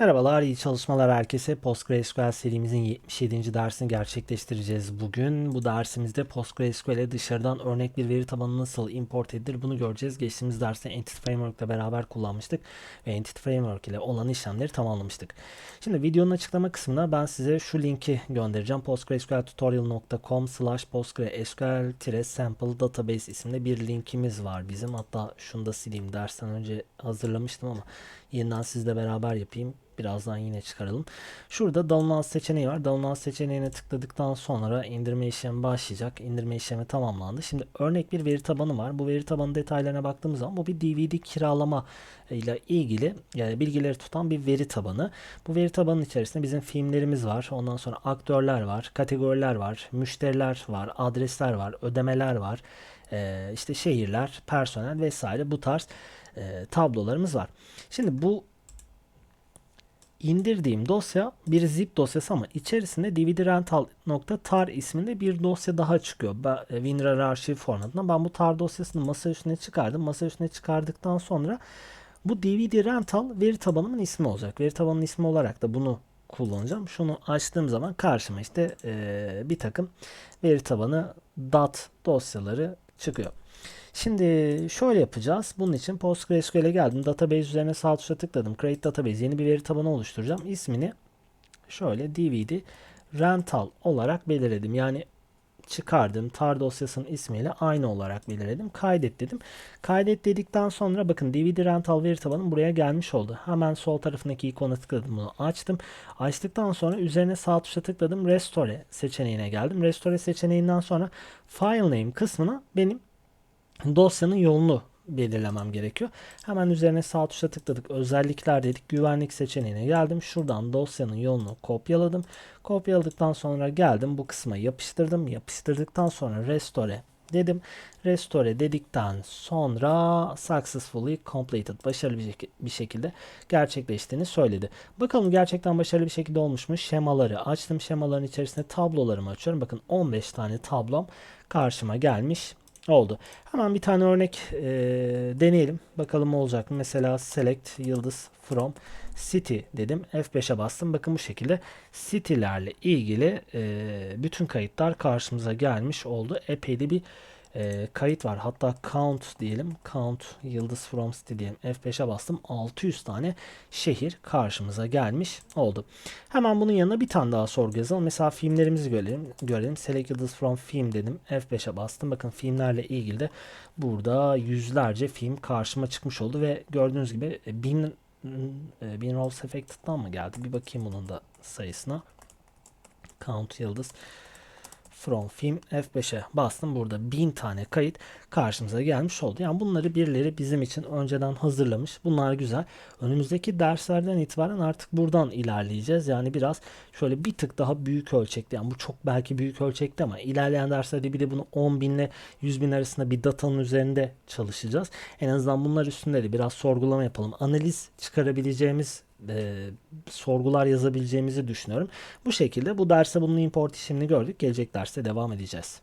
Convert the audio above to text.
Merhabalar, iyi çalışmalar herkese. PostgreSQL serimizin 77. dersini gerçekleştireceğiz bugün. Bu dersimizde PostgreSQL'e dışarıdan örnek bir veri tabanı nasıl import edilir bunu göreceğiz. Geçtiğimiz derste Entity Framework ile beraber kullanmıştık ve Entity Framework ile olan işlemleri tamamlamıştık. Şimdi videonun açıklama kısmına ben size şu linki göndereceğim. postgresqltutorial.com slash postgresql-sample database isimli bir linkimiz var bizim. Hatta şunu da sileyim dersten önce hazırlamıştım ama yeniden sizle beraber yapayım. Birazdan yine çıkaralım. Şurada download seçeneği var. Download seçeneğine tıkladıktan sonra indirme işlemi başlayacak. İndirme işlemi tamamlandı. Şimdi örnek bir veri tabanı var. Bu veri tabanı detaylarına baktığımız zaman bu bir DVD kiralama ile ilgili yani bilgileri tutan bir veri tabanı. Bu veri tabanının içerisinde bizim filmlerimiz var. Ondan sonra aktörler var, kategoriler var, müşteriler var, adresler var, ödemeler var. Ee, işte şehirler, personel vesaire bu tarz e, tablolarımız var. Şimdi bu indirdiğim dosya bir zip dosyası ama içerisinde dvdrental.tar isminde bir dosya daha çıkıyor. E, WinRAR arşiv formatında. Ben bu tar dosyasını masa üstüne çıkardım. Masa üstüne çıkardıktan sonra bu DVD rental veri tabanımın ismi olacak. Veri tabanının ismi olarak da bunu kullanacağım. Şunu açtığım zaman karşıma işte e, bir takım veri tabanı dot dosyaları çıkıyor. Şimdi şöyle yapacağız. Bunun için PostgreSQL'e geldim. Database üzerine sağ tuşa tıkladım. Create Database. Yeni bir veri tabanı oluşturacağım. İsmini şöyle DVD rental olarak belirledim. Yani çıkardım. Tar dosyasının ismiyle aynı olarak belirledim. Kaydet dedim. Kaydet dedikten sonra bakın DVD rental veri tabanım buraya gelmiş oldu. Hemen sol tarafındaki ikona tıkladım bunu açtım. Açtıktan sonra üzerine sağ tuşa tıkladım. Restore seçeneğine geldim. Restore seçeneğinden sonra file name kısmına benim dosyanın yolunu belirlemem gerekiyor. Hemen üzerine sağ tuşa tıkladık. Özellikler dedik. Güvenlik seçeneğine geldim. Şuradan dosyanın yolunu kopyaladım. Kopyaladıktan sonra geldim. Bu kısma yapıştırdım. Yapıştırdıktan sonra restore dedim. Restore dedikten sonra successfully completed başarılı bir şekilde gerçekleştiğini söyledi. Bakalım gerçekten başarılı bir şekilde olmuş mu? Şemaları açtım. Şemaların içerisinde tablolarımı açıyorum. Bakın 15 tane tablom karşıma gelmiş oldu. Hemen bir tane örnek e, deneyelim. Bakalım olacak mı? Mesela select yıldız from city dedim. F5'e bastım. Bakın bu şekilde city'lerle ilgili e, bütün kayıtlar karşımıza gelmiş oldu. Epey de bir e, kayıt var. Hatta count diyelim. Count yıldız from city diyelim. F5'e bastım. 600 tane şehir karşımıza gelmiş oldu. Hemen bunun yanına bir tane daha sorgu yazalım. Mesela filmlerimizi görelim. görelim. Select yıldız from film dedim. F5'e bastım. Bakın filmlerle ilgili de burada yüzlerce film karşıma çıkmış oldu ve gördüğünüz gibi bin e, bin rolls affected'dan mı geldi? Bir bakayım bunun da sayısına. Count yıldız from film F5'e bastım. Burada 1000 tane kayıt karşımıza gelmiş oldu. Yani bunları birileri bizim için önceden hazırlamış. Bunlar güzel. Önümüzdeki derslerden itibaren artık buradan ilerleyeceğiz. Yani biraz şöyle bir tık daha büyük ölçekte. Yani bu çok belki büyük ölçekte ama ilerleyen derslerde bir de bunu 10 bin ile 100 bin arasında bir datanın üzerinde çalışacağız. En azından bunlar üstünde de biraz sorgulama yapalım. Analiz çıkarabileceğimiz e, sorgular yazabileceğimizi düşünüyorum. Bu şekilde bu derste bunun import işlemini gördük. Gelecek derste devam edeceğiz.